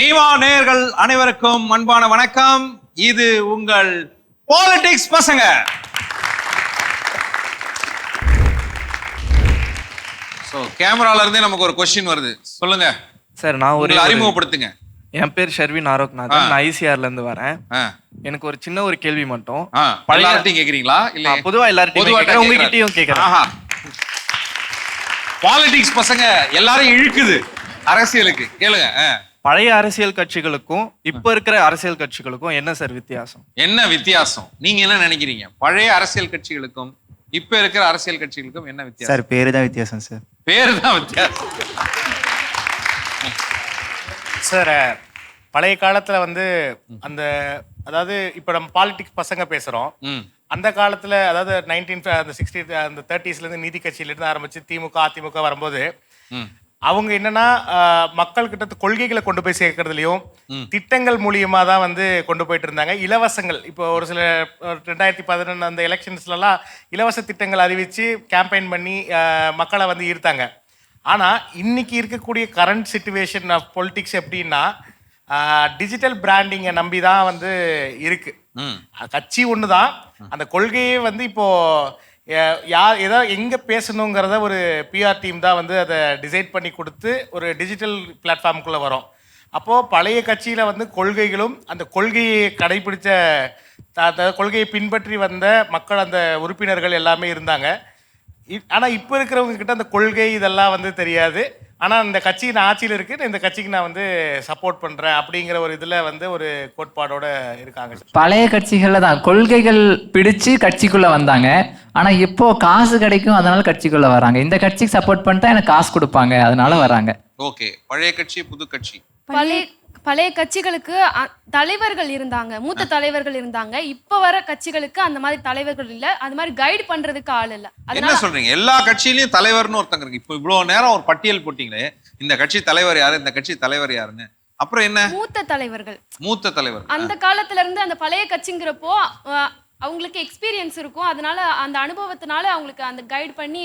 நீவா நேயர்கள் அனைவருக்கும் அன்பான வணக்கம். இது உங்கள் பாலிடிக்ஸ் பசங்க. சோ கேமரால இருந்தே நமக்கு ஒரு கொஸ்டின் வருது. சொல்லுங்க. சார் நான் ஒரு உங்களை அறிமுகப்படுத்துங்க. என் பேர் ஷர்வின் ஆரோக்நாதன் நான் ஐசிஆர்ல இருந்து வரேன். எனக்கு ஒரு சின்ன ஒரு கேள்வி மட்டும். எல்லார்ட்டையும் கேக்குறீங்களா? இல்ல பொதுவா எல்லார்ட்டையும் உங்ககிட்டயும் கேக்குறேன். பாலிடிக்ஸ் பசங்க எல்லாரையும் இழுக்குது. அரசியலுக்கு. கேளுங்க. பழைய அரசியல் கட்சிகளுக்கும் இப்ப இருக்கிற அரசியல் கட்சிகளுக்கும் என்ன சார் வித்தியாசம்? என்ன வித்தியாசம்? நீங்க என்ன நினைக்கிறீங்க? பழைய அரசியல் கட்சிகளுக்கும் இப்ப இருக்கிற அரசியல் கட்சிகளுக்கும் என்ன வித்தியாசம்? சார் பேரு தான் வித்தியாசம் சார் பேரு தான் வித்தியாசம் சார் பழைய காலத்துல வந்து அந்த அதாவது இப்போ நம்ம பாலிடிக்ஸ் பசங்க பேசுறோம். அந்த காலத்துல அதாவது நைன்டீன் அந்த சிக்ஸ்டி அந்த தேர்ட்டிஸ்ல இருந்து நீதி கட்சியில இருந்து ஆரம்பிச்சு திமுக அதிமுக வரும்போது அவங்க என்னன்னா ஆஹ், மக்கள் கிட்ட கொள்கைகளை கொண்டு போய் சேர்க்கறதுலயும் திட்டங்கள் மூலியமா தான் வந்து கொண்டு போயிட்டு இருந்தாங்க. இலவசங்கள் இப்போ ஒரு சில ரெண்டாயிரத்தி பதினொன்று அந்த எலெக்ஷன்ஸ்லாம் இலவச திட்டங்கள் அறிவிச்சு கேம்பெயின் பண்ணி மக்களை வந்து ஈர்த்தாங்க. ஆனா இன்னைக்கு இருக்கக்கூடிய கரண்ட் சுச்சுவேஷன் ஆஃப் பொலிட்டிக்ஸ் எப்படின்னா டிஜிட்டல் பிராண்டிங்கை நம்பி தான் வந்து இருக்கு. கட்சி ஒன்று தான் அந்த கொள்கையே வந்து இப்போ அஹ், யார் ஏதோ எங்கே பேசணுங்கிறத ஒரு பிஆர் டீம் தான் வந்து அதை டிசைட் பண்ணி கொடுத்து ஒரு டிஜிட்டல் பிளாட்ஃபார்முக்குள்ளே வரும். அப்போது பழைய கட்சியில் வந்து கொள்கைகளும் அந்த கொள்கையை கடைபிடித்த அந்த கொள்கையை பின்பற்றி வந்த மக்கள் அந்த உறுப்பினர்கள் எல்லாமே இருந்தாங்க. ஆனால் இப்போ இருக்கிறவங்க கிட்ட அந்த கொள்கை இதெல்லாம் வந்து தெரியாது. ஆனா இந்த கட்சி நான் ஆட்சியில் இருக்கு இந்த கட்சிக்கு நான் வந்து சப்போர்ட் பண்றேன் அப்படிங்கிற ஒரு இதுல வந்து ஒரு கோட்பாடோட இருக்காங்க. பழைய கட்சிகள்ல தான். கொள்கைகள் பிடிச்சு கட்சிக்குள்ள வந்தாங்க. ஆனா இப்போ காசு கிடைக்கும் அதனால கட்சிக்குள்ள வராங்க. இந்த கட்சிக்கு சப்போர்ட் பண்ணிட்டா எனக்கு காசு கொடுப்பாங்க. அதனால வராங்க. ஓகே. பழைய கட்சி புது கட்சி? பழைய பழைய கட்சிகளுக்கு தலைவர்கள் இருந்தாங்க மூத்த தலைவர்கள் இருந்தாங்க. இப்ப வர கட்சிகளுக்கு அந்த மாதிரி தலைவர்கள் இல்ல. அது மாதிரி கைடு பண்றதுக்கு ஆள் இல்ல. என்ன சொல்றீங்க? எல்லா கட்சியிலயும் தலைவர்னு ஒருத்தங்க இருக்கு. இப்போ இவ்வளவு நேரம் ஒரு பட்டியல் போட்டீங்களே இந்த கட்சி தலைவர் யாரு இந்த கட்சி தலைவர் யாருன்னு. அப்புறம் என்ன? மூத்த தலைவர்கள். மூத்த தலைவர். அந்த காலத்துல இருந்து அந்த பழைய கட்சிங்கிறப்போ அவங்களுக்கு எக்ஸ்பீரியன்ஸ் இருக்கும். அதனால அந்த அனுபவத்தினால அவங்களுக்கு அந்த கைடு பண்ணி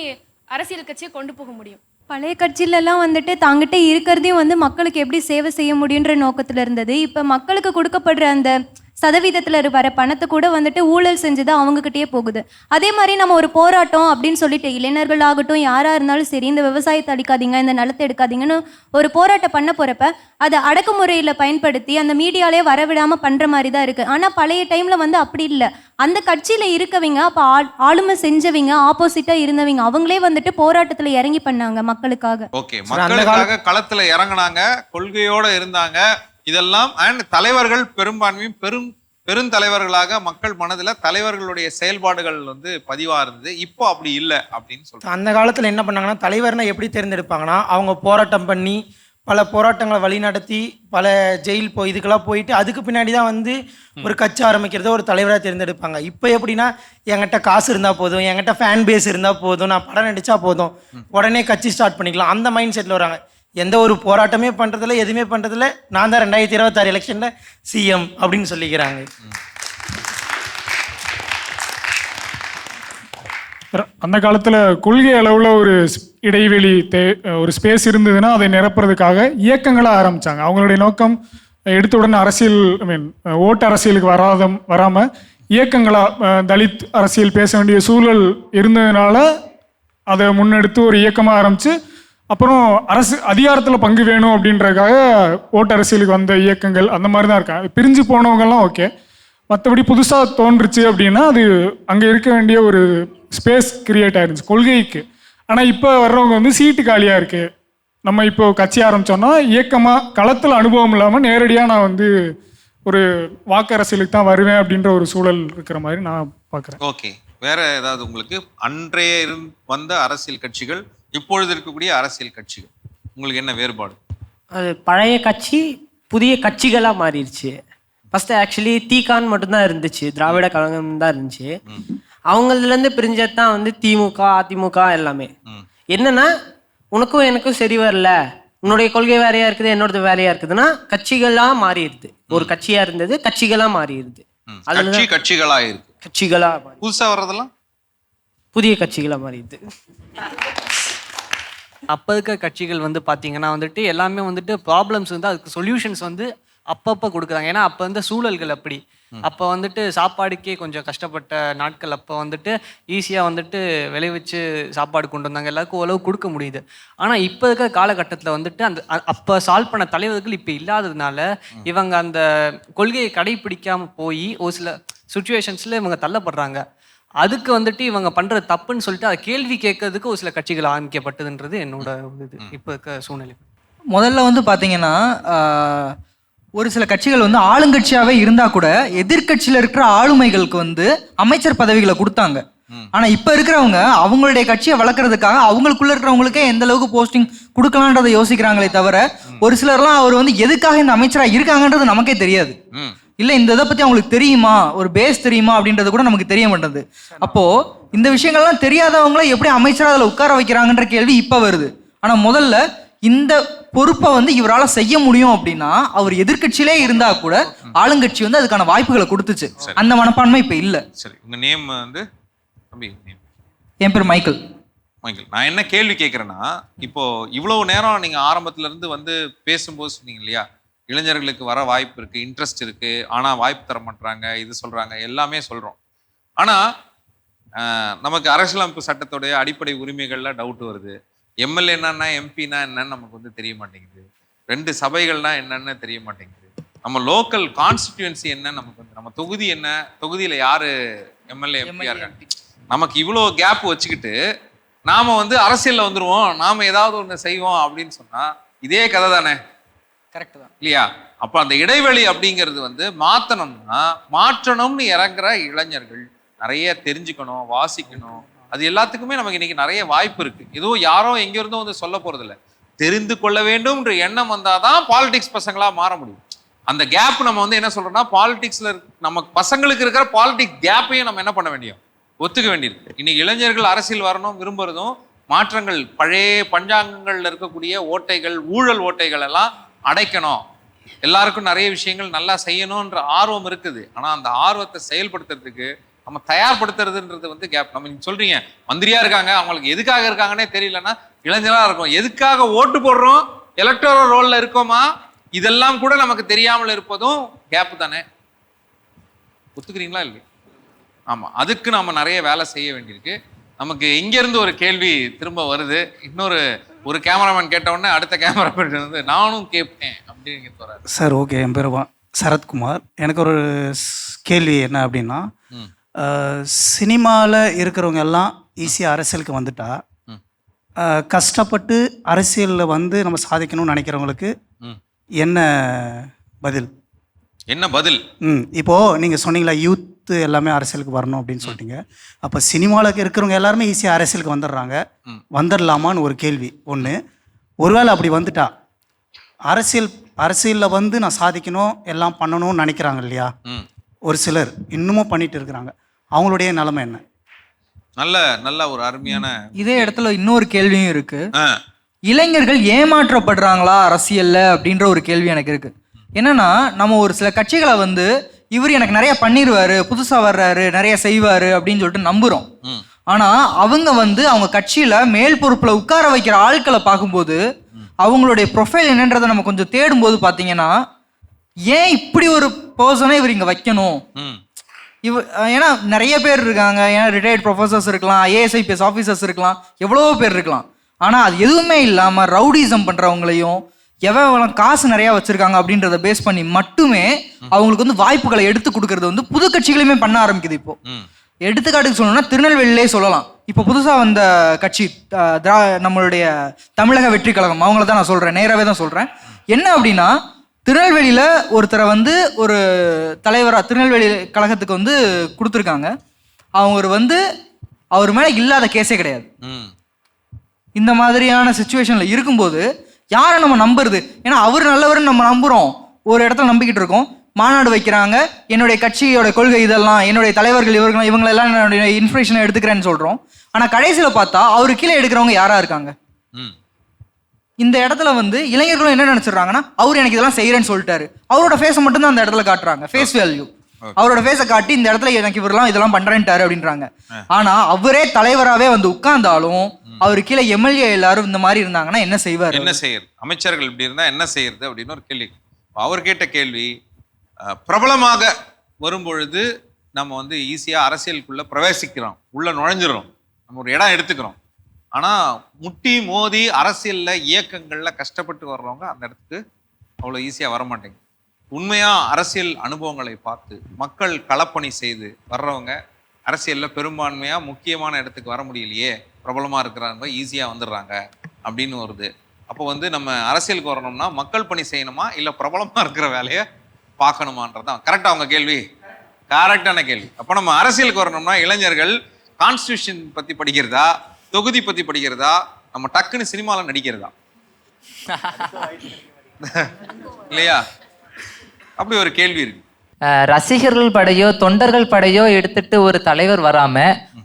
அரசியல் கட்சியை கொண்டு போக முடியும். பழைய கட்சியிலலாம் வந்துட்டு தாங்கிட்ட இருக்கிறதையும் வந்து மக்களுக்கு எப்படி சேவை செய்ய முடியுன்ற நோக்கத்தில் இருந்தது. இப்போ மக்களுக்கு கொடுக்கப்படுற அந்த சதவீதத்தில் வர பணத்தை கூட வந்துட்டு ஊழல் செஞ்சது அவங்கக்கிட்டயே போகுது. அதே மாதிரி நம்ம ஒரு போராட்டம் அப்படின்னு சொல்லிட்டு இளைஞர்கள் ஆகட்டும் யாராக இருந்தாலும் சரி இந்த விவசாயத்தை அடிக்காதீங்க இந்த நிலத்தை எடுக்காதீங்கன்னு ஒரு போராட்டம் பண்ண போகிறப்ப அதை அடக்குமுறையில் பயன்படுத்தி அந்த மீடியாலே வரவிடாமல் பண்ணுற மாதிரி தான் இருக்குது ஆனால் பழைய டைமில் வந்து அப்படி இல்லை. அந்த கட்சியில் இருக்கவங்க அப்போ ஆள் ஆளுமை செஞ்சவங்க ஆப்போசிட்டாக இருந்தவங்க அவங்களே வந்துட்டு போராட்டத்தில் இறங்கி பண்ணாங்க மக்களுக்காக. ஓகே. மக்களுக்காக களத்துல இறங்குனாங்க கொள்கையோட இருந்தாங்க. இதெல்லாம் அண்ட் தலைவர்கள் பெரும்பான்மையும் பெரும் பெருந்தலைவர்களாக மக்கள் மனதுல தலைவர்களுடைய செயல்பாடுகள் வந்து பதிவா இருந்தது இப்போ அப்படி இல்லை அப்படின்னு சொல்றாங்க. அந்த காலத்தில் என்ன பண்ணாங்கன்னா தலைவர்னா எப்படி தேர்ந்தெடுப்பாங்கன்னா அவங்க போராட்டம் பண்ணி பல போராட்டங்களை வழிநடத்தி பல ஜெயில் போய் இதுக்கெல்லாம் போயிட்டு அதுக்கு பின்னாடி தான் வந்து ஒரு கட்சி ஆரம்பிக்கிறத ஒரு தலைவராக தேர்ந்தெடுப்பாங்க. இப்போ எப்படின்னா என்கிட்ட காசு இருந்தால் போதும் என்கிட்ட ஃபேன் பேஸ் இருந்தால் போதும் நான் படம் நடித்தா போதும் உடனே கட்சி ஸ்டார்ட் பண்ணிக்கலாம். அந்த மைண்ட் செட்டில் வராங்க. எந்த ஒரு போராட்டமே பண்ணுறதில்ல எதுவுமே பண்ணுறதில்ல நான் தான் ரெண்டாயிரத்தி இருபத்தாறு எலெக்ஷனில் சிஎம் அப்படின்னு சொல்லிக்கிறாங்க. அந்த காலத்தில் கொள்கை அளவில் ஒரு இடைவெளி தே ஒரு ஸ்பேஸ் இருந்ததுன்னா அதை நிரப்புறதுக்காக இயக்கங்களாக ஆரம்பித்தாங்க அவங்களுடைய நோக்கம் எடுத்த உடனே அரசியல் ஐ மீன் ஓட்டு அரசியலுக்கு வராத வராமல் இயக்கங்களாக தலித் அரசியல் பேச வேண்டிய சூழல் இருந்ததுனால அதை முன்னெடுத்து ஒரு இயக்கமாக ஆரம்பித்து அப்புறம் அரசு அதிகாரத்தில் பங்கு வேணும் அப்படின்றக்காக ஓட்டு அரசியலுக்கு வந்த இயக்கங்கள் அந்த மாதிரி தான் இருக்காங்க. பிரிஞ்சு போனவங்கெல்லாம் ஓகே மற்றபடி புதுசாக தோன்றுச்சு அப்படின்னா அது அங்கே இருக்க வேண்டிய ஒரு ஸ்பேஸ் கிரியேட் ஆயிருந்துச்சு கொள்கைக்கு. ஆனால் இப்போ வர்றவங்க வந்து சீட்டு காலியாக இருக்குது நம்ம இப்போ கட்சி ஆரம்பித்தோம்னா இயக்கமாக களத்தில் அனுபவம் இல்லாமல் நேரடியாக நான் வந்து ஒரு வாக்கு அரசியலுக்கு தான் வருவேன் அப்படின்ற ஒரு சூழல் இருக்கிற மாதிரி நான் பார்க்குறேன் ஓகே வேற ஏதாவது உங்களுக்கு அன்றைய வந்த அரசியல் கட்சிகள் இப்பொழுது இருக்கக்கூடிய அரசியல் கட்சிகள் உங்களுக்கு என்ன வேறுபாடு? அது பழைய கட்சி புதிய கட்சிகளாக மாறிடுச்சு. ஃபர்ஸ்ட் ஆக்சுவலி தீகான் மட்டும்தான் இருந்துச்சு திராவிட கழகம் தான் இருந்துச்சு. அவங்களதுலேருந்து பிரிஞ்சது தான் வந்து திமுக அதிமுக எல்லாமே. என்னன்னா உனக்கும் எனக்கும் சரி வரல. உன்னுடைய கொள்கை வேறையா இருக்குது என்னோடது வேறையா இருக்குதுன்னா கட்சிகளா மாறிடுது. ஒரு கட்சியா இருந்தது கட்சிகளா மாறிடுது. ம், அதுல கட்சி கட்சிகளா இருக்கு. கட்சிகளா மாறி- புதுசா வர்றதெல்லாம்? புதிய கட்சிகளா மாறிடுது. அப்போ இருக்க கட்சிகள் வந்து பார்த்தீங்கன்னா வந்துட்டு எல்லாமே வந்துட்டு ப்ராப்ளம்ஸ் வந்து அதுக்கு சொல்யூஷன்ஸ் வந்து அப்பப்போ கொடுக்குறாங்க. ஏன்னா அப்போ வந்து சூழல்கள் அப்படி. அப்போ வந்துட்டு சாப்பாடுக்கே கொஞ்சம் கஷ்டப்பட்ட நாட்கள் அப்போ வந்துட்டு ஈஸியாக வந்துட்டு விளைவிச்சு சாப்பாடு கொண்டு வந்தாங்க. எல்லாருக்கும் ஓரளவு கொடுக்க முடியுது. ஆனால் இப்போ இருக்கிற காலகட்டத்தில் வந்துட்டு அந்த அப்போ சால்வ் பண்ண தலைவர்கள் இப்போ இல்லாததுனால இவங்க அந்த கொள்கையை கடைபிடிக்காம போய் ஒரு சில சுச்சுவேஷன்ஸில் இவங்க தள்ளப்படுறாங்க. அதுக்கு வந்துட்டு இவங்க பண்ற தப்புன்னு சொல்லிட்டு அதை கேள்வி கேட்கறதுக்கு ஒரு சில கட்சிகள் ஆரம்பிக்கப்பட்டதுன்றது என்னோட ஒரு இது. இப்போ இருக்க சூழ்நிலை. முதல்ல வந்து பார்த்தீங்கன்னா ஆஹ், ஒரு சில கட்சிகள் வந்து ஆளுங்கட்சியாவே இருந்தா கூட எதிர்க்கட்சியில இருக்கிற ஆளுமைகளுக்கு வந்து அமைச்சர் பதவிகளை கொடுத்தாங்க. ஆனா இப்ப இருக்கிறவங்க அவங்களுடைய கட்சியை வளர்க்கறதுக்காக அவங்களுக்குள்ள இருக்கிறவங்களுக்கே எந்த அளவுக்கு போஸ்டிங் கொடுக்கலான்றதை யோசிக்கிறாங்களே தவிர ஒரு சிலர்லாம் அவர் வந்து எதுக்காக இந்த அமைச்சரா இருக்காங்கன்றது நமக்கே தெரியாது. இல்ல இந்த இதை பத்தி அவங்களுக்கு தெரியுமா? ஒரு பேஸ் தெரியுமா? அப்படின்றது கூட நமக்கு தெரிய மாட்டேங்குது. அப்போ இந்த விஷயங்கள்லாம் தெரியாதவங்கள எப்படி அமைச்சரா அதுல உட்கார வைக்கிறாங்கன்ற கேள்வி இப்ப வருது. ஆனா முதல்ல இந்த பொறுப்பை வந்து இவரால செய்ய முடியும் அப்படின்னா அவர் எதிர்க்கட்சியிலே இருந்தா கூட ஆளுங்கட்சி வந்து அதுக்கான வாய்ப்புகளை கொடுத்துச்சு. அந்த மனப்பான்மை இப்ப இல்ல. சரி உங்க நேம் வந்து என் பேர் மைக்கேல். மைக்கேல். நான் என்ன கேள்வி கேட்குறேன்னா இப்போ இவ்வளவு நேரம் நீங்க ஆரம்பத்துல இருந்து வந்து பேசும்போது சொன்னீங்க இல்லையா? இளைஞர்களுக்கு வர வாய்ப்பு இருக்கு இன்ட்ரெஸ்ட் இருக்கு. ஆனா வாய்ப்பு தர மாட்டாங்க இது சொல்றாங்க எல்லாமே சொல்றோம். ஆனா ஆஹ், நமக்கு அரசியலமைப்பு சட்டத்துடைய அடிப்படை உரிமைகள்ல டவுட் வருது. எம்எல்ஏனா எம்பினா என்னன்னு நமக்கு வந்து தெரிய மாட்டேங்குது. ரெண்டு சபைகள்னா என்னன்னு தெரிய மாட்டேங்குது. நம்ம லோக்கல் கான்ஸ்டிடியூன்சி என்ன நமக்கு வந்து நம்ம தொகுதி என்ன தொகுதியில யாரு எம்எல்ஏ எம்பியா இருக்காங்க? நமக்கு இவ்வளோ கேப் வச்சுக்கிட்டு நாம வந்து அரசியல்ல வந்துருவோம் நாம ஏதாவது ஒண்ணு செய்வோம் அப்படின்னு சொன்னா இதே கதை தானே? கரெக்ட் தான். இல்லையா? அப்ப அந்த இடைவெளி அப்படிங்கிறது வந்து மாத்தணும்னா மாற்றணும்னு இறங்குற இளைஞர்கள் நிறைய தெரிஞ்சுக்கணும் வாசிக்கணும். அது எல்லாத்துக்குமே நமக்கு இன்னைக்கு நிறைய வாய்ப்பு இருக்கு. எதுவும் யாரோ எங்கிருந்தும் வந்து சொல்ல போறது தெரிந்து கொள்ள வேண்டும்ன்ற எண்ணம் வந்தாதான் பாலிடிக்ஸ் பசங்களா மாற முடியும். அந்த கேப் நம்ம வந்து என்ன சொல்றோம்னா பாலிடிக்ஸ்ல நம்ம பசங்களுக்கு இருக்கிற பாலிடிக்ஸ் கேப்பையும் நம்ம என்ன பண்ண வேண்டியும்? ஒத்துக்க வேண்டியிருக்கு. இன்னைக்கு இளைஞர்கள் அரசியல் வரணும் விரும்புறதும் மாற்றங்கள் பழைய பஞ்சாங்கங்கள்ல இருக்கக்கூடிய ஓட்டைகள் ஊழல் ஓட்டைகள் எல்லாம் அடைக்கணும். எல்லாருக்கும் நிறைய விஷயங்கள் நல்லா செய்யணும்ன்ற ஆர்வம் இருக்குது. ஆனால் அந்த ஆர்வத்தை செயல்படுத்துறதுக்கு நம்ம தயார்படுத்துறதுன்றது வந்து கேப் நம்ம நீங்கள் சொல்கிறீங்க மந்திரியாக இருக்காங்க அவங்களுக்கு எதுக்காக இருக்காங்கன்னே தெரியலன்னா இளைஞராக இருக்கும். எதுக்காக ஓட்டு போடுறோம்? எலக்டோரல் ரோலில் இருக்கோமா? இதெல்லாம் கூட நமக்கு தெரியாமல் இருப்பதும் கேப்பு தானே? ஒத்துக்கிறீங்களா இல்லை ஆமாம் அதுக்கு நம்ம நிறைய வேலை செய்ய வேண்டியிருக்கு. நமக்கு இங்க இருந்து ஒரு கேள்வி திரும்ப வருது. இன்னொரு ஒரு கேமராமேன் கேட்ட உடனே அடுத்த கேமராமேன் வந்து நானும் கேட்பேன் அப்படின்னு வராரு சார் ஓகே என் பேர் சரத்குமார். எனக்கு ஒரு கேள்வி என்ன அப்படின்னா. சினிமாவில் இருக்கிறவங்க எல்லாம் ஈஸியாக அரசியலுக்கு வந்துட்டா கஷ்டப்பட்டு அரசியலில் வந்து நம்ம சாதிக்கணும்னு நினைக்கிறவங்களுக்கு. என்ன பதில்? என்ன பதில்? ம் இப்போது நீங்கள் சொன்னீங்களா யூத்து எல்லாமே அரசியலுக்கு வரணும் அப்படின்னு சொல்லிட்டீங்க. அப்போ சினிமாவில் இருக்கிறவங்க எல்லாருமே ஈஸியாக அரசியலுக்கு வந்துடுறாங்க. வந்துடலாமான்னு ஒரு கேள்வி. ஒன்று ஒருவேளை அப்படி வந்துட்டா அரசியல் அரசியலில் வந்து நான் சாதிக்கணும் எல்லாம் பண்ணணும்னு நினைக்கிறாங்க இல்லையா. ஒரு சிலர் இன்னமும் பண்ணிட்டு இருக்கிறாங்க. அவங்களுடைய நிலைமை என்ன? நல்ல நல்ல ஒரு அருமையான இதே இடத்துல இன்னொரு கேள்வியும் இருக்கு. இளைஞர்கள் ஏமாற்றப்படுறாங்களா அரசியல்ல அப்படின்ற ஒரு கேள்வி எனக்கு இருக்கு. என்னன்னா நம்ம ஒரு சில கட்சிகளை வந்து இவர் எனக்கு நிறைய பண்ணிடுவாரு புதுசா வர்றாரு நிறைய செய்வாரு அப்படின்னு சொல்லிட்டு நம்புறோம். ஆனா அவங்க வந்து அவங்க கட்சியில மேல் பொறுப்புல உட்கார வைக்கிற ஆட்களை பார்க்கும்போது அவங்களுடைய ப்ரொஃபைல் என்னன்றதை நம்ம கொஞ்சம் தேடும்போது பாத்தீங்கன்னா ஏன் இப்படி ஒரு பர்சனை இவர் இங்க வைக்கணும். இவ ஏன்னா நிறைய பேர் இருக்காங்க. ஏன்னா ரிட்டையர்ட் ப்ரொஃபசர்ஸ் இருக்கலாம் ஐஏஎஸ் ஐபிஎஸ் ஆஃபீஸர்ஸ் இருக்கலாம் எவ்வளவோ பேர் இருக்கலாம். ஆனால் அது எதுவுமே இல்லாமல் ரவுடிசம் பண்ணுறவங்களையும் எவன் காசு நிறையா வச்சிருக்காங்க அப்படின்றத பேஸ் பண்ணி மட்டுமே அவங்களுக்கு வந்து வாய்ப்புகளை எடுத்து கொடுக்கறது வந்து புது கட்சிகளுமே பண்ண ஆரம்பிக்குது இப்போ. எடுத்துக்காட்டுக்கு சொல்லணும்னா திருநெல்வேலியிலே சொல்லலாம். இப்போ புதுசாக வந்த கட்சி திரா நம்மளுடைய தமிழக வெற்றி கழகம் அவங்கள தான் நான் சொல்கிறேன் நேராகவே தான் சொல்கிறேன் என்ன அப்படின்னா திருநெல்வேலியில் ஒருத்தரை வந்து ஒரு தலைவராக திருநெல்வேலி கழகத்துக்கு வந்து கொடுத்துருக்காங்க. அவங்க வந்து அவர் மேலே இல்லாத கேஸே கிடையாது. இந்த மாதிரியான சுச்சுவேஷனில் இருக்கும்போது யாரை நம்ம நம்புறது? ஏன்னா அவர் நல்லவர்னு நம்ம நம்புகிறோம் ஒரு இடத்துல நம்பிக்கிட்டு இருக்கோம். மாநாடு வைக்கிறாங்க. என்னுடைய கட்சியோட கொள்கை இதெல்லாம் என்னுடைய தலைவர்கள் இவர்கள் இவங்களெல்லாம் என்னுடைய இன்ஃபர்மேஷனை எடுத்துக்கிறேன்னு சொல்கிறோம் ஆனால் கடைசியில் பார்த்தா அவரு கீழே எடுக்கிறவங்க யாராக இருக்காங்க. இந்த இடத்துல வந்து இளைஞர்களும் என்ன நினைச்சிடுறாங்கன்னா அவர் எனக்கு இதெல்லாம் செய்யறேன்னு சொல்லிட்டாரு. அவரோட ஃபேஸை மட்டும் தான் அந்த இடத்துல காட்டுறாங்க. ஃபேஸ் வேல்யூ அவரோட ஃபேஸை காட்டி இந்த இடத்துல எனக்கு இவரெல்லாம் இதெல்லாம் பண்றேன்ட்டாரு அப்படின்றாங்க. ஆனா அவரே தலைவராவே வந்து உட்கார்ந்தாலும் அவர் கீழே எம்எல்ஏ எல்லாரும் இந்த மாதிரி இருந்தாங்கன்னா என்ன செய்வார்? என்ன செய்யறது? அமைச்சர்கள் இப்படி இருந்தா என்ன செய்யறது அப்படின்னு ஒரு கேள்வி. அவர் கேட்ட கேள்வி பிரபலமாக வரும்பொழுது நம்ம வந்து ஈஸியா அரசியலுக்குள்ள பிரவேசிக்கிறோம். உள்ள நுழைஞ்சிரும் நம்ம ஒரு இடம் எடுத்துக்கிறோம். ஆனா முட்டி மோதி அரசியல்ல இயக்கங்கள்ல கஷ்டப்பட்டு வர்றவங்க அந்த இடத்துக்கு அவ்வளவு ஈஸியா வர மாட்டேங்குது. உண்மையா அரசியல் அனுபவங்களை பார்த்து மக்கள் களப்பணி செய்து வர்றவங்க அரசியல்ல பெரும்பான்மையா முக்கியமான இடத்துக்கு வர முடியலையே பிரபலமா இருக்கிறவங்க ஈஸியா வந்துடுறாங்க அப்படின்னு வருது. அப்போ வந்து நம்ம அரசியலுக்கு வரணும்னா மக்கள் பணி செய்யணுமா இல்ல பிரபலமா இருக்கிற வேலையை பார்க்கணுமான்றதான் கரெக்டா அவங்க கேள்வி? கரெக்டான கேள்வி. அப்போ நம்ம அரசியலுக்கு வரணும்னா இளைஞர்கள் கான்ஸ்டியூஷன் பத்தி படிக்கிறதா தொகுதி பத்தி படிக்கிறதா நம்ம டக்குன்னு சினிமால நடிக்கிறதா? இல்லையா? அப்படி ஒரு கேள்வி இருக்கு. ரசிகர்கள் படையோ தொண்டர்கள் படையோ எடுத்துட்டு ஒரு தலைவர் வராம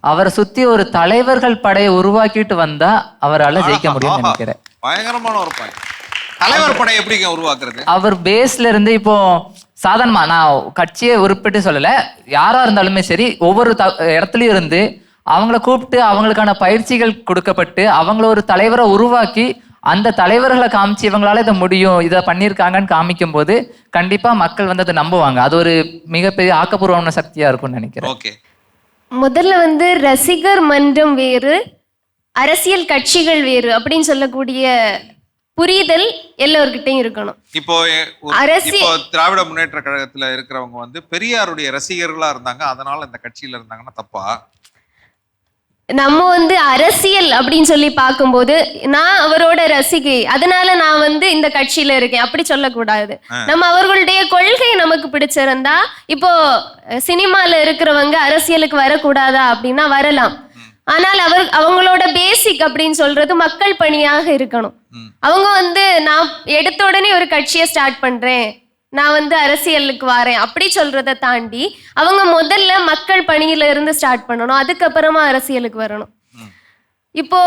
அவரை சுத்தி ஒரு தலைவர்கள் படையை உருவாக்கிட்டு வந்தா அவரால ஜெயிக்க முடியும்னு ஆஹா, நினைக்கிறேன். பயங்கரமான ஒரு தலைவர் படை எப்படிங்க உருவாக்குறது? அவர் பேஸ்ல இருந்து இப்போ சாதாரணமா நான் கட்சியை உருப்பிட்டு சொல்லல. யாரா இருந்தாலுமே சரி ஒவ்வொரு த இடத்துலயும் இருந்து அவங்கள கூப்பிட்டு அவங்களுக்கான பயிற்சிகள் கொடுக்கப்பட்டு அவங்கள ஒரு தலைவரை உருவாக்கி அந்த தலைவர்களை காமிச்சு இவங்களால இதை முடியும் இதை பண்ணியிருக்காங்கன்னு காமிக்கும் போது கண்டிப்பா மக்கள் வந்து அதை நம்புவாங்க. அது ஒரு மிகப்பெரிய ஆக்கப்பூர்வமான சக்தியா இருக்கும்னு நினைக்கிறேன். ஓகே. முதல்ல வந்து ரசிகர் மன்றம் வேறு அரசியல் கட்சிகள் வேறு அப்படின்னு சொல்லக்கூடிய புரிதல் எல்லோர்கிட்டையும் இருக்கணும். இப்போ இப்போ திராவிட முன்னேற்ற கழகத்துல இருக்கிறவங்க வந்து பெரியாருடைய ரசிகர்களா இருந்தாங்க அதனால இந்த கட்சியில இருந்தாங்கன்னா தப்பா? நம்ம வந்து அரசியல் அப்படின்னு சொல்லி பார்க்கும்போது நான் அவரோட ரசிகை. அதனால நான் வந்து இந்த கட்சியில இருக்கேன். அப்படி சொல்லக்கூடாது. நம்ம அவர்களுடைய கொள்கை நமக்கு பிடிச்சிருந்தா இப்போ சினிமால இருக்கிறவங்க அரசியலுக்கு வரக்கூடாதா அப்படின்னா வரலாம். ஆனால் அவர் அவங்களோட பேசிக் அப்படின்னு சொல்றது மக்கள் பணியாக இருக்கணும். அவங்க வந்து நான் எடுத்த உடனே ஒரு கட்சியை ஸ்டார்ட் பண்றேன். நான் வந்து அரசியலுக்கு வரேன். அப்படி சொல்றதை தாண்டி அவங்க முதல்ல மக்கள் பணியில இருந்து ஸ்டார்ட் பண்ணணும். அதுக்கப்புறமா அரசியலுக்கு வரணும். இப்போ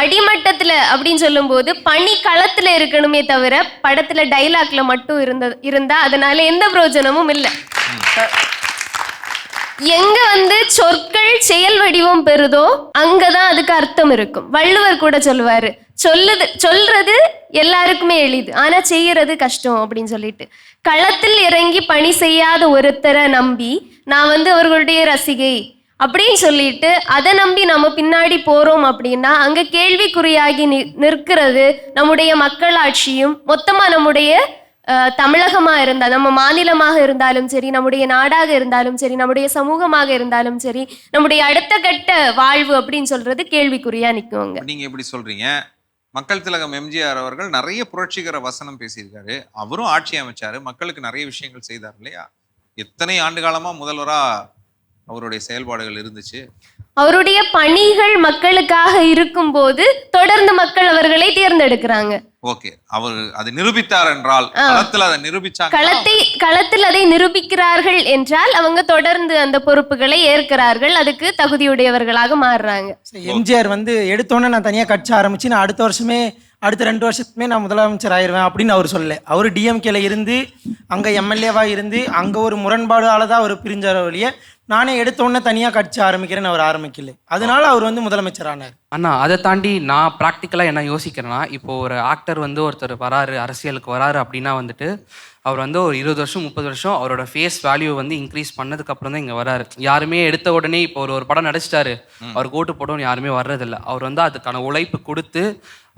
அடிமட்டத்துல அப்படின்னு சொல்லும்போது பணி களத்துல இருக்கணுமே தவிர படத்துல டைலாக்ல மட்டும் இருந்த இருந்தா அதனால எந்த பிரயோஜனமும் இல்லை. எங்க வந்து சொற்கள் செயல் வடிவம் பெறுதோ அங்கதான் அதுக்கு அர்த்தம் இருக்கும். வள்ளுவர் கூட சொல்லுவாரு சொல்லுது சொல்றது எல்லாருக்குமே எளிது. ஆனா செய்யறது கஷ்டம் அப்படின்னு சொல்லிட்டு. களத்தில் இறங்கி பணி செய்யாத ஒருத்தரை நம்பி நான் வந்து அவர்களுடைய ரசிகை அப்படின்னு சொல்லிட்டு அதை நம்பி நம்ம பின்னாடி போறோம் அப்படின்னா அங்க கேள்விக்குறியாகி நி- நிற்கிறது நம்முடைய மக்களாட்சியும் மொத்தமா நம்முடைய தமிழகமாக தமிழகமா இருந்தா நம்ம மாநிலமாக இருந்தாலும் சரி நம்முடைய நாடாக இருந்தாலும் சரி நம்முடைய சமூகமாக இருந்தாலும் சரி நம்முடைய அடுத்த கட்ட வாழ்வு அப்படின்னு சொல்றது கேள்விக்குறியா நிக்குவாங்க நீங்க எப்படி சொல்றீங்க? மக்கள் திலகம் எம்ஜிஆர் அவர்கள் நிறைய புரட்சிகர வசனம் பேசியிருக்காரு. அவரும் ஆட்சி அமைச்சாரு. மக்களுக்கு நிறைய விஷயங்கள் செய்தார் இல்லையா? எத்தனை ஆண்டு காலமா முதல்வரா அவருடைய செயல்பாடுகள் இருந்துச்சு? அவருடைய பணிகள் மக்களுக்காக இருக்கும்போது தொடர்ந்து மக்கள் அவர்களை தேர்ந்தெடுக்கிறாங்க. ஓகே. அவர் அதை நிரூபித்தார் என்றால். களத்துல அதை நிரூபிச்சாங்க. களத்தை களத்தில் அதை நிரூபிக்கிறார்கள் என்றால் அவங்க தொடர்ந்து அந்த பொறுப்புகளை ஏற்கிறார்கள். அதுக்கு தகுதியுடையவர்களாக மாறுறாங்க. எம்ஜிஆர் வந்து எடுத்தோன்னே நான் தனியாக கட்சி ஆரம்பிச்சு நான் அடுத்த வருஷமே அடுத்த ரெண்டு வருஷத்துமே நான் முதலமைச்சர் ஆயிடுவேன் அப்படின்னு அவர் சொல்லல. அவர் டிஎம்கேல இருந்து அங்கே எம்எல்ஏவாக இருந்து அங்கே ஒரு முரண்பாடால தான் அவர் பிரிஞ்சார் வழிய நானே எடுத்தோன்னே தனியாக கட்சி ஆரம்பிக்கிறேன்னு அவர் ஆரம்பிக்கல. அதனால அவர் வந்து முதலமைச்சர் ஆனார். அண்ணா அதை தாண்டி நான் ப்ராக்டிக்கலாக என்ன யோசிக்கிறேன்னா இப்போ ஒரு ஆக்டர் வந்து ஒருத்தர் வராரு அரசியலுக்கு வராரு அப்படின்னா வந்துட்டு அவர் வந்து ஒரு இருபது வருஷம் முப்பது வருஷம் அவரோட ஃபேஸ் வேல்யூ வந்து இன்க்ரீஸ் பண்ணதுக்கு அப்புறம் தான் இங்கே வராரு. யாருமே எடுத்த உடனே இப்போ ஒரு ஒரு படம் நடிச்சிட்டாரு அவருக்கு ஓட்டு போடவும் யாருமே வர்றதில்ல. அவர் வந்து அதுக்கான உழைப்பு கொடுத்து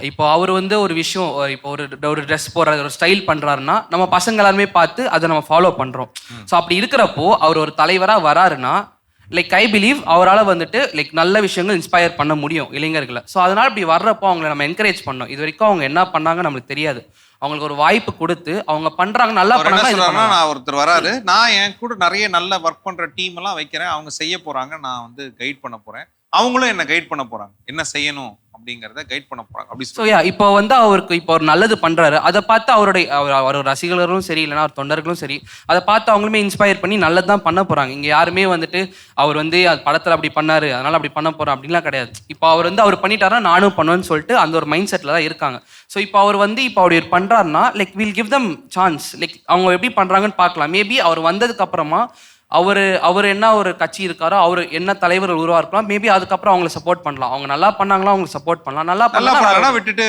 இப்போ அவர் வந்து ஒரு விஷயம் இப்போ ஒரு ஒரு ட்ரெஸ் போடுறாரு ஒரு ஸ்டைல் பண்ணுறாருன்னா நம்ம பசங்க எல்லாருமே பார்த்து அதை நம்ம ஃபாலோ பண்ணுறோம் ஸோ அப்படி இருக்கிறப்போ அவர் ஒரு தலைவராக வராருன்னா லைக் ஐ பிலீவ் அவரால் வந்துட்டு லைக் நல்ல விஷயங்கள் இன்ஸ்பயர் பண்ண முடியும் இளைஞர்களை. ஸோ அதனால் இப்படி வர்றப்போ அவங்கள நம்ம என்கரேஜ் பண்ணோம். இது வரைக்கும் அவங்க என்ன பண்ணாங்க நம்மளுக்கு தெரியாது. அவங்களுக்கு ஒரு வாய்ப்பு கொடுத்து அவங்க பண்றாங்க நல்லா பண்ணாங்க. நான் ஒருத்தர் வராரு. நான் என் கூட நிறைய நல்ல ஒர்க் பண்ற டீம் எல்லாம் வைக்கிறேன். அவங்க செய்ய போறாங்க. நான் வந்து கைட் பண்ண போறேன். அவங்களும் என்ன கைட் பண்ண போறாங்க. என்ன செய்யணும் அப்படிங்கறத கைட் பண்ண போறாங்க. அப்படி ஸோ இப்போ வந்து அவருக்கு இப்போ ஒரு நல்லது பண்றாரு. அதை பார்த்து அவருடைய அவர் அவர் ரசிகர்களும் சரி இல்லைன்னா அவர் தொண்டர்களும் சரி அதை பார்த்து அவங்களுமே இன்ஸ்பயர் பண்ணி நல்லது தான் பண்ண போறாங்க. இங்க யாருமே வந்துட்டு அவர் வந்து அது படத்துல அப்படி பண்ணாரு அதனால அப்படி பண்ண போறோம் அப்படின்லாம் கிடையாது. இப்போ அவர் வந்து அவர் பண்ணிட்டாருன்னா நானும் பண்ணுவேன்னு சொல்லிட்டு அந்த ஒரு மைண்ட் செட்ல தான் இருக்காங்க. ஸோ இப்போ அவர் வந்து இப்போ அவர் பண்றாருன்னா like will give them chance like அவங்க எப்படி பண்றாங்கன்னு பார்க்கலாம். மேபி அவர் வந்ததுக்கு அப்புறமா அவர் அவர் என்ன ஒரு கட்சி இருக்காரோ அவர் என்ன தலைவர்கள் உருவாக்கலாம் மேபி அதுக்கப்புறம் அவங்களை சப்போர்ட் பண்ணலாம். அவங்க நல்லா பண்ணாங்களோ அவங்களுக்கு சப்போர்ட் பண்ணலாம். நல்லா பண்ணலாம் பண்ணா விட்டுட்டு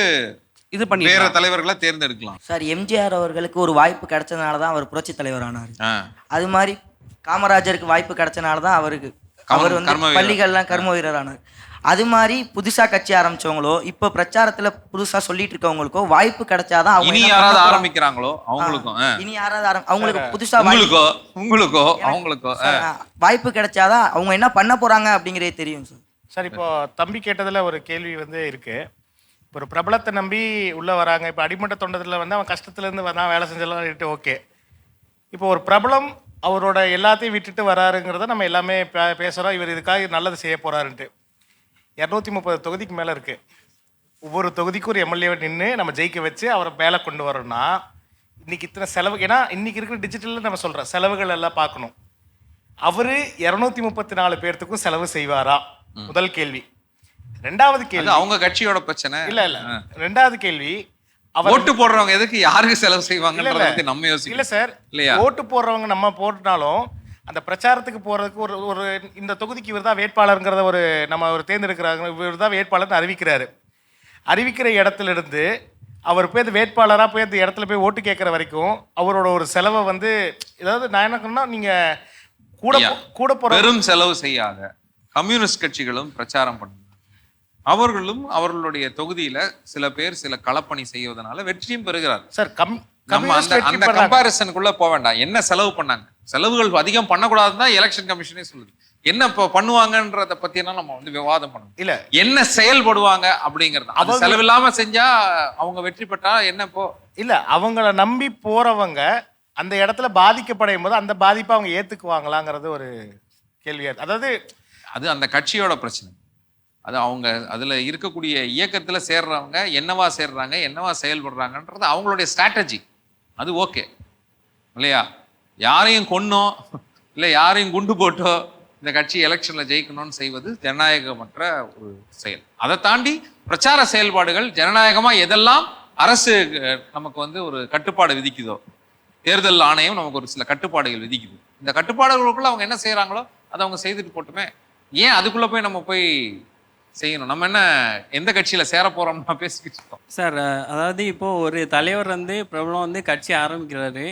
இது பண்ணி வேற தலைவர்களை தேர்ந்தெடுக்கலாம். சார் எம்ஜிஆர் அவர்களுக்கு ஒரு வாய்ப்பு கிடைச்சதுனால தான் அவர் புரட்சி தலைவர் ஆனார். அது மாதிரி காமராஜருக்கு வாய்ப்பு கிடைச்சனால தான் அவருக்கு கர்ம- அவர் வந்து. பள்ளிகள்லாம் கர்ம வீரர் ஆனார். அது மாதிரி புதுசா கட்சி ஆரம்பிச்சவங்களோ இப்போ பிரச்சாரத்துல புதுசா சொல்லிட்டு இருக்கவங்களுக்கோ வாய்ப்பு கிடைச்சாதான் அவங்க இனி யாராவது. ஆரம்பிக்கிறாங்களோ அவங்களுக்கும். இனி யாராவது ஆரம்- அவங்களுக்கு புதுசா வாய்ப்பு- உங்களுக்கோ உங்களுக்கோ அவங்களுக்கோ வாய்ப்பு கிடைச்சாதான் அவங்க என்ன பண்ண போறாங்க அப்படிங்கிறதே தெரியும் சார். சார் இப்போ தம்பி கேட்டதுல ஒரு கேள்வி வந்து இருக்கு. இப்போ ஒரு பிரபலத்தை நம்பி உள்ள வராங்க. இப்போ அடிமட்ட தொண்டத்தில் வந்து அவன் கஷ்டத்துல இருந்து வந்தான் வேலை செஞ்செல்லாம் ஓகே. இப்போ ஒரு பிரபலம் அவரோட எல்லாத்தையும் விட்டுட்டு வராருங்கிறத நம்ம எல்லாமே பே- பேசுறோம். இவர் இதுக்காக நல்லது செய்ய போறாருன்ட்டு. இரநூத்தி முப்பது தொகுதிக்கு மேல இருக்கு. ஒவ்வொரு தொகுதிக்கும் ஒரு எம்எல்ஏ நின்று நம்ம ஜெயிக்க வச்சு அவரை மேலே கொண்டு வரோம்னா இன்னைக்கு இத்தனை செலவு ஏன்னா இன்னைக்கு இருக்கிற டிஜிட்டலில் நம்ம சொல்கிறோம் செலவுகள் எல்லாம் பார்க்கணும். அவரு இரநூத்தி முப்பத்தி நாலு பேர்த்துக்கும் செலவு செய்வாரா? முதல் கேள்வி. ரெண்டாவது கேள்வி அவங்க கட்சியோட பிரச்சனை. இல்ல இல்ல. ரெண்டாவது கேள்வி அவர் ஓட்டு போடுறவங்க எதுக்கு யாருக்கு செலவு. பத்தி நம்ம யோசிக்கணும். இல்ல சார். இல்லையா? ஓட்டு போடுறவங்க நம்ம போட்டுனாலும் அந்த பிரச்சாரத்துக்கு போறதுக்கு ஒரு ஒரு இந்த தொகுதிக்கு இவர் தான் வேட்பாளருங்கிறத ஒரு நம்ம ஒரு தேர்ந்தெடுக்கிறாங்க இவர் தான் வேட்பாளர்னு அறிவிக்கிறாரு. அறிவிக்கிற இடத்துல இருந்து அவர் போய் அந்த வேட்பாளராக போய் அந்த இடத்துல போய் ஓட்டு கேட்குற வரைக்கும் அவரோட ஒரு செலவை வந்து ஏதாவது நான் என்ன சொன்னா நீங்க கூட கூட போற பெரும் செலவு செய்யாத கம்யூனிஸ்ட் கட்சிகளும் பிரச்சாரம் பண்ணுங்க அவர்களும் அவர்களுடைய தொகுதியில சில பேர் சில களப்பணி செய்வதனால வெற்றியும் பெறுகிறார் சார் கம் நம்ம அந்த அந்த. கம்பாரிசனுக்குள்ள போக வேண்டாம். என்ன செலவு பண்ணாங்க? செலவுகள் அதிகம் பண்ணக்கூடாதுன்னு தான் எலெக்ஷன் கமிஷனே சொல்லுது. என்ன இப்போ பண்ணுவாங்கன்றத பத்தியெல்லாம் நம்ம வந்து விவாதம் பண்ணணும். இல்ல. என்ன செயல்படுவாங்க அப்படிங்கிறது. அது செலவில்லாம செஞ்சா அவங்க வெற்றி பெற்றா என்ன இப்போ? இல்ல அவங்கள நம்பி போறவங்க அந்த இடத்துல பாதிக்கப்படையும் போது அந்த பாதிப்பை அவங்க ஏத்துக்குவாங்களாங்கிறது ஒரு கேள்வியா. அதாவது அது அந்த கட்சியோட பிரச்சனை. அது அவங்க அதுல இருக்கக்கூடிய இயக்கத்துல சேர்றவங்க என்னவா சேர்றாங்க என்னவா செயல்படுறாங்கன்றது அவங்களுடைய ஸ்ட்ராட்டஜி அது ஓகே. இல்லையா? யாரையும் கொன்னோ இல்லை யாரையும் குண்டு போட்டோ இந்த கட்சி எலெக்ஷனில் ஜெயிக்கணும்னு செய்வது ஜனநாயகமற்ற ஒரு செயல். அதை தாண்டி பிரச்சார செயல்பாடுகள் ஜனநாயகமாக எதெல்லாம் அரசு நமக்கு வந்து ஒரு கட்டுப்பாடு விதிக்குதோ தேர்தல் ஆணையம் நமக்கு ஒரு சில கட்டுப்பாடுகள் விதிக்குது. இந்த கட்டுப்பாடுகளுக்குள்ள அவங்க என்ன செய்கிறாங்களோ அதை அவங்க செய்துட்டு போட்டுமே. ஏன் அதுக்குள்ளே போய் நம்ம போய் செய்யணும். நம்ம என்ன எந்த கட்சியில சேர போறோம்னா பேசிக்கிட்டு இருக்கோம். சார் அதாவது இப்போ ஒரு தலைவர் வந்து பிரபலம் வந்து கட்சி ஆரம்பிக்கிறாரு.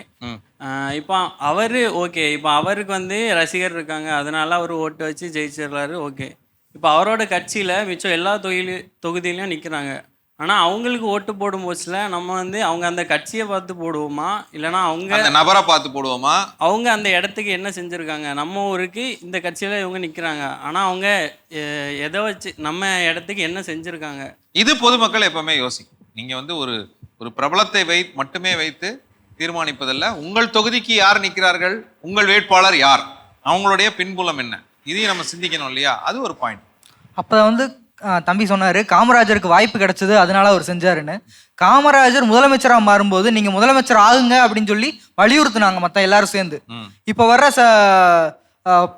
இப்போ அவர் ஓகே. இப்போ அவருக்கு வந்து ரசிகர் இருக்காங்க. அதனால அவர் ஓட்டு வச்சு ஜெயிச்சிடுறாரு. ஓகே. இப்போ அவரோட கட்சியில் மிச்சம் எல்லா தொகுதி தொகுதியிலையும் நிற்கிறாங்க ஆனால் அவங்களுக்கு ஓட்டு போடும் போச்சுல நம்ம வந்து அவங்க அந்த கட்சியை பார்த்து போடுவோமா? இல்லைன்னா அவங்க அந்த நபரை பார்த்து போடுவோமா? அவங்க அந்த இடத்துக்கு என்ன செஞ்சுருக்காங்க? நம்ம ஊருக்கு இந்த கட்சியில் இவங்க நிற்கிறாங்க ஆனால் அவங்க எதை வச்சு நம்ம இடத்துக்கு என்ன செஞ்சுருக்காங்க? இது பொதுமக்கள் எப்பவுமே யோசிக்கும். நீங்க வந்து ஒரு ஒரு பிரபலத்தை வை மட்டுமே வைத்து தீர்மானிப்பதல்ல. உங்கள் தொகுதிக்கு யார் நிற்கிறார்கள்? உங்கள் வேட்பாளர் யார்? அவங்களுடைய பின்புலம் என்ன? இதையும் நம்ம சிந்திக்கணும் இல்லையா? அது ஒரு பாயிண்ட் அப்போ வந்து தம்பி சொன்னாரு காமராஜருக்கு வாய்ப்பு கிடைச்சது அதனால அவர் செஞ்சாருன்னு. காமராஜர் முதலமைச்சராக மாறும்போது நீங்க முதலமைச்சர் ஆகுங்க அப்படின்னு சொல்லி வலியுறுத்துனாங்க மற்ற எல்லாரும் சேர்ந்து. இப்போ வர்ற ச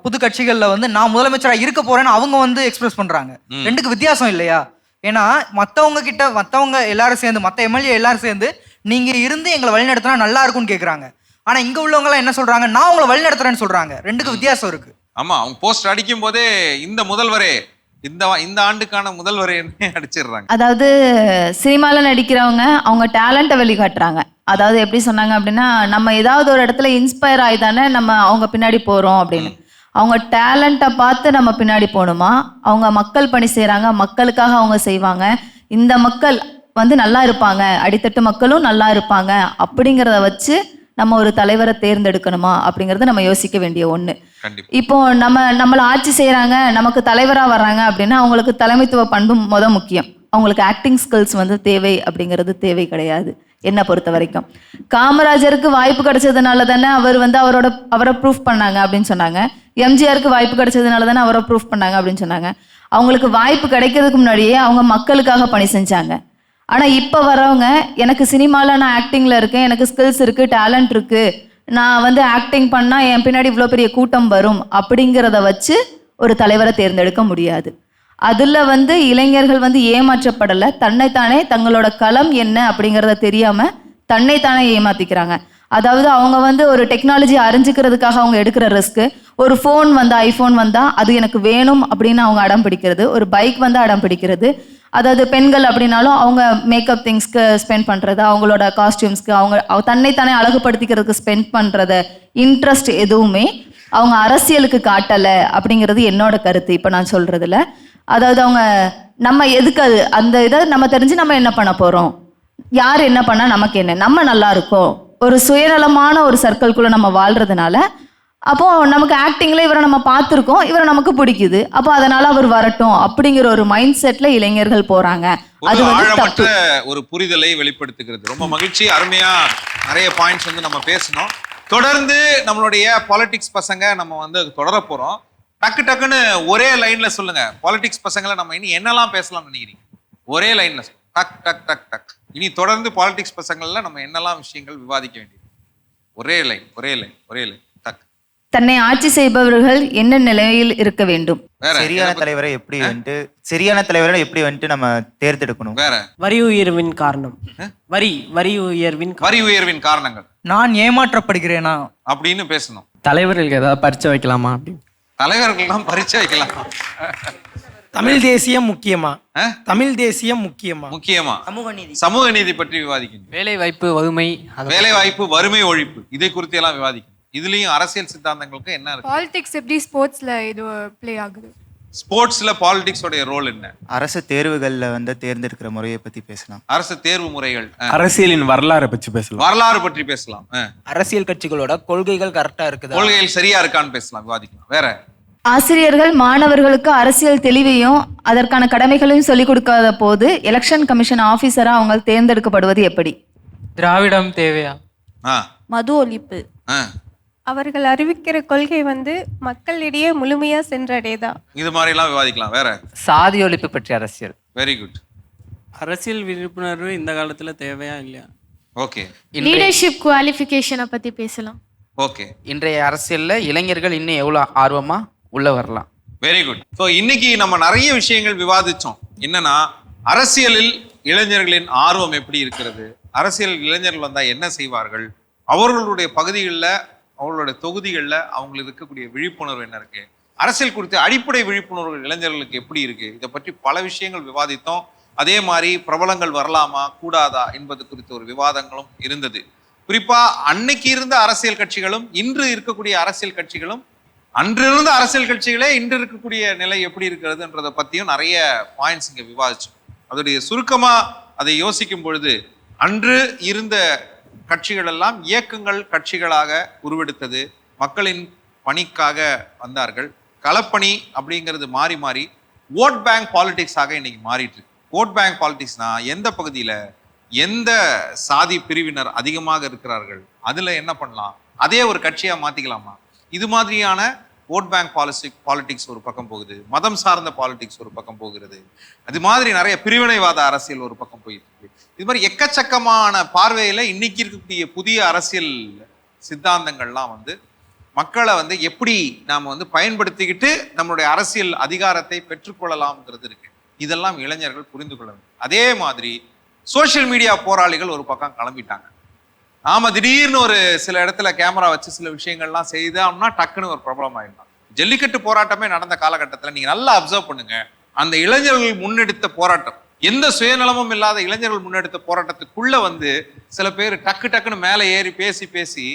புது கட்சிகள்ல வந்து நான் முதலமைச்சராக இருக்க போறேன்னு அவங்க வந்து எக்ஸ்பிரஸ் பண்றாங்க. ரெண்டுக்கு வித்தியாசம் இல்லையா? ஏன்னா மற்றவங்க கிட்ட மற்றவங்க எல்லாரும் சேர்ந்து மற்ற எம்எல்ஏ எல்லாரும் சேர்ந்து நீங்க இருந்து எங்களை வழிநடத்தினா நல்லா இருக்கும்னு கேக்குறாங்க. ஆனா இங்க உள்ளவங்க எல்லாம் என்ன சொல்றாங்க? நான் உங்களை வழிநடத்துறேன்னு சொல்றாங்க. ரெண்டுக்கு வித்தியாசம் இருக்கு. ஆமா அவங்க போஸ்ட் அடிக்கும் போதே இந்த முதல்வரே இந்த இந்த ஆண்டுக்கான முதல்வரே அடிச்சிடுறாங்க. அதாவது சினிமாவில் நடிக்கிறவங்க அவங்க டேலண்ட்டை வெளிக்காட்டுறாங்க. அதாவது எப்படி சொன்னாங்க அப்படின்னா நம்ம ஏதாவது ஒரு இடத்துல இன்ஸ்பயர் ஆகி தானே நம்ம அவங்க பின்னாடி போகிறோம் அப்படின்னு. அவங்க டேலண்ட்டை பார்த்து நம்ம பின்னாடி போகணுமா? அவங்க மக்கள் பணி செய்கிறாங்க மக்களுக்காக அவங்க செய்வாங்க. இந்த மக்கள் வந்து நல்லா இருப்பாங்க அடித்தட்டு மக்களும் நல்லா இருப்பாங்க அப்படிங்கிறத வச்சு நம்ம ஒரு தலைவரை தேர்ந்தெடுக்கணுமா? அப்படிங்கிறத நம்ம யோசிக்க வேண்டிய ஒன்று இப்போ நம்ம நம்மளை ஆட்சி செய்கிறாங்க நமக்கு தலைவராக வர்றாங்க அப்படின்னா அவங்களுக்கு தலைமைத்துவ பண்பு முத முக்கியம். அவங்களுக்கு ஆக்டிங் ஸ்கில்ஸ் வந்து தேவை அப்படிங்கிறது தேவை கிடையாது என்னை பொறுத்த வரைக்கும். காமராஜருக்கு வாய்ப்பு கிடைச்சதுனால தானே அவர் வந்து அவரோட அவரை ப்ரூஃப் பண்ணாங்க அப்படின்னு சொன்னாங்க. எம்ஜிஆருக்கு வாய்ப்பு கிடைச்சதுனால தானே அவரை ப்ரூஃப் பண்ணாங்க அப்படின்னு சொன்னாங்க. அவங்களுக்கு வாய்ப்பு கிடைக்கிறதுக்கு முன்னாடியே அவங்க மக்களுக்காக பணி செஞ்சாங்க. ஆனால் இப்போ வரவங்க எனக்கு சினிமாவில் நான் ஆக்டிங்கில் இருக்கேன் எனக்கு ஸ்கில்ஸ் இருக்குது டேலண்ட் இருக்குது நான் வந்து ஆக்டிங் பண்ணால் என் பின்னாடி இவ்வளோ பெரிய கூட்டம் வரும் அப்படிங்கிறத வச்சு ஒரு தலைவரை தேர்ந்தெடுக்க முடியாது. அதில் வந்து இளைஞர்கள் வந்து ஏமாற்றப்படலை. தன்னைத்தானே தங்களோட களம் என்ன அப்படிங்கிறத தெரியாமல் தன்னைத்தானே ஏமாத்திக்கிறாங்க. அதாவது அவங்க வந்து ஒரு டெக்னாலஜி அறிஞ்சிக்கிறதுக்காக அவங்க எடுக்கிற ரிஸ்க்கு ஒரு ஃபோன் வந்தா ஐஃபோன் வந்தா அது எனக்கு வேணும் அப்படின்னு அவங்க அடம் பிடிக்கிறது. ஒரு பைக் வந்து அடம் பிடிக்கிறது. அதாவது பெண்கள் அப்படின்னாலும் அவங்க மேக்கப் திங்ஸ்க்கு ஸ்பெண்ட் பண்ணுறது அவங்களோட காஸ்டியூம்ஸ்க்கு அவங்க அவ- தன்னைத்தானே அழகுபடுத்திக்கிறதுக்கு ஸ்பெண்ட் பண்ணுறத இன்ட்ரெஸ்ட் எதுவுமே அவங்க அரசியலுக்கு காட்டலை அப்படிங்கிறது என்னோட கருத்து இப்போ நான் சொல்கிறதுல அதாவது அவங்க நம்ம எதுக்கு அது அந்த இதை நம்ம தெரிஞ்சு நம்ம என்ன பண்ண போகிறோம் யார் என்ன பண்ணால் நமக்கு என்ன? நம்ம நல்லா இருக்கோம். ஒரு சுயநலமான ஒரு சர்க்கிள்குள்ளே நம்ம வாழ்கிறதுனால அப்போ நமக்கு ஆக்டிங்ல இவரை நம்ம பார்த்துருக்கோம் இவரை நமக்கு பிடிக்குது. அப்போ அதனால அவர் வரட்டும் அப்படிங்கிற ஒரு மைண்ட் செட்ல இளைஞர்கள் போறாங்க. அது வந்து ஒரு புரிதலை வெளிப்படுத்துகிறது. ரொம்ப மகிழ்ச்சி. அருமையா நிறைய பாயிண்ட்ஸ் வந்து நம்ம பேசணும் தொடர்ந்து நம்மளுடைய பாலிடிக்ஸ் பசங்க நம்ம வந்து தொடர போறோம். டக்கு டக்குன்னு ஒரே லைன்ல சொல்லுங்க. பாலிடிக்ஸ் பசங்களை நம்ம இனி என்னெல்லாம் பேசலாம்னு நினைக்கிறீங்க? ஒரே லைன்ல டக் டக் டக் டக். இனி தொடர்ந்து பாலிடிக்ஸ் பசங்கள்ல நம்ம என்னெல்லாம் விஷயங்கள் விவாதிக்க வேண்டியது ஒரே லைன் ஒரே லைன் ஒரே லைன் தன்னை ஆட்சி செய்பவர்கள் என்ன நிலையில் இருக்க வேண்டும்? வேற சரியான தலைவரை எப்படி வந்துட்டு சரியான தலைவரை எப்படி வந்துட்டு நம்ம தேர்ந்தெடுக்கணும்? வேற. வரி உயர்வின் காரணம். வரி வரி உயர்வின் வரி உயர்வின் காரணங்கள். நான் ஏமாற்றப்படுகிறேனா? அப்படின்னு பேசணும். தலைவர்களுக்கு ஏதாவது பரிச்சை வைக்கலாமா அப்படி தலைவர்கள்லாம் பரிச்சை வைக்கலாம்? தமிழ் தேசியம் முக்கியமா? தமிழ் தேசியம் முக்கியமா? முக்கியமா. சமூக நீதி. சமூக நீதி பற்றி விவாதிக்கணும். வேலை வாய்ப்பு வறுமை வேலை வாய்ப்பு வறுமை ஒழிப்பு இதை குறித்து எல்லாம் விவாதிக்கணும். இதுலயும் அரசியல் சித்தாந்தங்களுக்கு என்ன இருக்கு? பாலிடிக்ஸ் எப்படி ஸ்போர்ட்ஸ்ல இது ப்ளே ஆகுது? ஸ்போர்ட்ஸ்ல பாலிடிக்ஸ் உடைய ரோல் என்ன? அரசு தேர்வுகள்ல வந்து தேர்ந்தெடுக்கிற முறையை பத்தி பேசலாம். அரசு தேர்வு முறைகள். அரசியலின் வரலாறை பற்றி பேசலாம். வரலாறு பற்றி பேசலாம். அரசியல் கட்சிகளோட கொள்கைகள் கரெக்டா இருக்குதா? கொள்கைகள் சரியா இருக்கான்னு பேசலாம் விவாதிக்கலாம். வேற? ஆசிரியர்கள் மாணவர்களுக்கு அரசியல் தெளிவையும் அதற்கான கடமைகளையும் சொல்லிக் கொடுக்காத போது எலெக்ஷன் கமிஷன் ஆபீசரா அவங்க தேர்ந்தெடுக்கப்படுவது எப்படி? திராவிடம் தேவையா? ஆ. மது ஒழிப்பு. ஆ. அவர்கள் அறிவிக்கிற கொள்கை வந்து மக்களிடையே முழுமையா சென்றடையதா? இது மாதிரி எல்லாம் விவாதிக்கலாம். வேற? சாதி ஒழிப்பு பற்றி அரசியல். வெரி குட் அரசியல் விழிப்புணர்வு இந்த காலத்துல தேவையா இல்லையா? ஓகே லீடர்ஷிப் குவாலிஃபிகேஷனை பத்தி பேசலாம். ஓகே இன்றைய அரசியல்ல இளைஞர்கள் இன்னும் எவ்வளவு ஆர்வமா? உள்ள வரலாம். வெரி குட் ஸோ இன்னைக்கு நம்ம நிறைய விஷயங்கள் விவாதிச்சோம். என்னன்னா அரசியலில் இளைஞர்களின் ஆர்வம் எப்படி இருக்கிறது? அரசியல் இளைஞர்கள் வந்தால் என்ன செய்வார்கள்? அவர்களுடைய பகுதிகளில் அவர்களுடைய தொகுதிகளில் அவங்களுக்கு இருக்கக்கூடிய விழிப்புணர்வு என்ன இருக்கு? அரசியல் குறித்த அடிப்படை விழிப்புணர்வு இளைஞர்களுக்கு எப்படி இருக்கு? இதை பற்றி பல விஷயங்கள் விவாதித்தோம். அதே மாதிரி பிரபலங்கள் வரலாமா கூடாதா என்பது குறித்த ஒரு விவாதங்களும் இருந்தது. குறிப்பா அன்னைக்கு இருந்த அரசியல் கட்சிகளும் இன்று இருக்கக்கூடிய அரசியல் கட்சிகளும் அன்றிருந்த அரசியல் கட்சிகளே இன்று இருக்கக்கூடிய நிலை எப்படி இருக்கிறதுன்றதை பற்றியும் நிறைய பாயிண்ட்ஸ் இங்கே விவாதிச்சோம். அதோடைய சுருக்கமாக அதை யோசிக்கும் பொழுது அன்று இருந்த கட்சிகள் எல்லாம் இயக்கங்கள் கட்சிகளாக உருவெடுத்தது. மக்களின் பணிக்காக வந்தார்கள். களப்பணி அப்படிங்கிறது மாறி மாறி ஓட் பேங்க் பாலிடிக்ஸாக இன்னைக்கு மாறிட்டு இருக்கு. ஓட் பேங்க் பாலிடிக்ஸ்னா எந்த பகுதியில் எந்த சாதி பிரிவினர் அதிகமாக இருக்கிறார்கள்? அதில் என்ன பண்ணலாம்? அதே ஒரு கட்சியாக மாற்றிக்கலாமா இது மாதிரியான ஓட் பேங்க் பாலிசி பாலிடிக்ஸ் ஒரு பக்கம் போகுது. மதம் சார்ந்த பாலிடிக்ஸ் ஒரு பக்கம் போகிறது. அது மாதிரி நிறைய பிரிவினைவாத அரசியல் ஒரு பக்கம் போயிட்டு இருக்கு. இது மாதிரி எக்கச்சக்கமான பார்வையில் இன்னைக்கு இருக்கக்கூடிய புதிய அரசியல் சித்தாந்தங்கள்லாம் வந்து மக்களை வந்து எப்படி நாம் வந்து பயன்படுத்திக்கிட்டு நம்மளுடைய அரசியல் அதிகாரத்தை பெற்றுக்கொள்ளலாம்ங்கிறது இருக்கு. இதெல்லாம் இளைஞர்கள் புரிந்து கொள்ள வேண்டும். அதே மாதிரி சோஷியல் மீடியா போராளிகள் ஒரு பக்கம் கிளம்பிட்டாங்க. நாம திடீர்னு ஒரு சில இடத்துல கேமரா வச்சு சில விஷயங்கள்லாம் செய்தோம்னா டக்குன்னு ஒரு ப்ராப்ளம் ஆயிடலாம். ஜல்லிக்கட்டு போராட்டமே நடந்த காலகட்டத்தில் நீங்க நல்லா அப்சர்வ் பண்ணுங்க. அந்த இளைஞர்கள் முன்னெடுத்த போராட்டம் எந்த சுயநலமும் இல்லாத இளைஞர்கள் முன்னெடுத்த போராட்டத்துக்குள்ள வந்து சில பேர் டக்கு டக்குன்னு மேலே ஏறி பேசி பேசி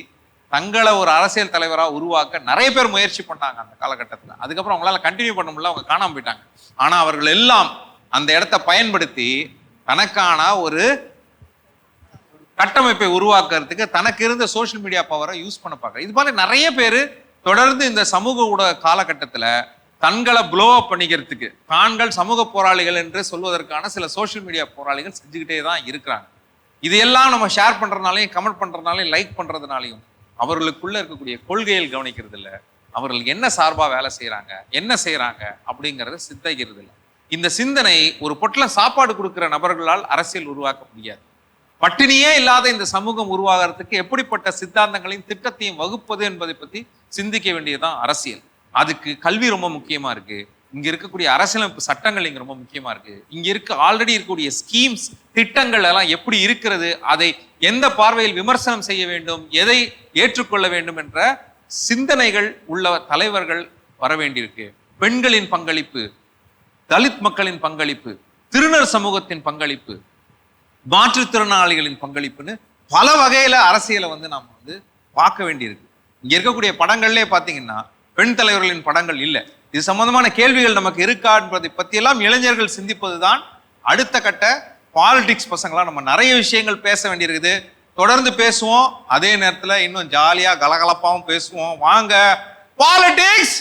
தங்களை ஒரு அரசியல் தலைவராக உருவாக்க நிறைய பேர் முயற்சி பண்ணாங்க அந்த காலகட்டத்தில். அதுக்கப்புறம் அவங்களால கண்டினியூ பண்ண முடியல அவங்க காணாம போயிட்டாங்க. ஆனால் அவர்கள் எல்லாம் அந்த இடத்த பயன்படுத்தி தனக்கான ஒரு கட்டமைப்பை உருவாக்குறதுக்கு தனக்கு இருந்த சோஷியல் மீடியா பவரை யூஸ் பண்ண பார்க்குறேன். இது மாதிரி நிறைய பேர் தொடர்ந்து இந்த சமூக ஊடக காலகட்டத்தில் தங்களை ப்ளோ அப் பண்ணிக்கிறதுக்கு தாங்கள் சமூக போராளிகள் என்று சொல்வதற்கான சில சோஷியல் மீடியா போராளிகள் செஞ்சுக்கிட்டே தான் இருக்கிறாங்க. இதையெல்லாம் நம்ம ஷேர் பண்ணுறதுனாலையும் கமெண்ட் பண்ணுறதுனாலையும் லைக் பண்ணுறதுனாலையும் அவர்களுக்குள்ளே இருக்கக்கூடிய கொள்கைகள் கவனிக்கிறது இல்லை. அவர்கள் என்ன சார்பாக வேலை செய்கிறாங்க என்ன செய்கிறாங்க அப்படிங்கிறத சிந்திக்கிறது இல்லை. இந்த சிந்தனை ஒரு பொட்டில் சாப்பாடு கொடுக்குற நபர்களால் அரசியல் உருவாக்க முடியாது. பட்டினியே இல்லாத இந்த சமூகம் உருவாகிறதுக்கு எப்படிப்பட்ட சித்தாந்தங்களையும் திட்டத்தையும் வகுப்பது என்பதை பத்தி சிந்திக்க வேண்டியதுதான் அரசியல். அதுக்கு கல்வி ரொம்ப முக்கியமா இருக்கு. இங்க இருக்கக்கூடிய அரசியலமைப்பு சட்டங்கள் இங்க ரொம்ப முக்கியமா இருக்கு. இங்க இருக்க ஆல்ரெடி இருக்கக்கூடிய ஸ்கீம்ஸ் திட்டங்கள் எல்லாம் எப்படி இருக்கிறது அதை எந்த பார்வையில் விமர்சனம் செய்ய வேண்டும் எதை ஏற்றுக்கொள்ள வேண்டும் என்ற சிந்தனைகள் உள்ள தலைவர்கள் வர வேண்டியிருக்கு. பெண்களின் பங்களிப்பு தலித் மக்களின் பங்களிப்பு திருநர் சமூகத்தின் பங்களிப்பு மாற்றுத்திறனாளிகளின் பங்களிப்புன்னு பல வகையில் அரசியலை வந்து நாம் வந்து பார்க்க வேண்டியிருக்கு. இங்கே இருக்கக்கூடிய படங்கள்லேயே பார்த்தீங்கன்னா பெண் தலைவர்களின் படங்கள் இல்லை. இது சம்பந்தமான கேள்விகள் நமக்கு இருக்கா என்பதை பற்றியெல்லாம் இளைஞர்கள் சிந்திப்பது தான் அடுத்த கட்ட பாலிடிக்ஸ் பசங்களாம் நம்ம நிறைய விஷயங்கள் பேச வேண்டியிருக்குது. தொடர்ந்து பேசுவோம். அதே நேரத்தில் இன்னும் ஜாலியாக கலகலப்பாகவும் பேசுவோம். வாங்க பாலிடிக்ஸ்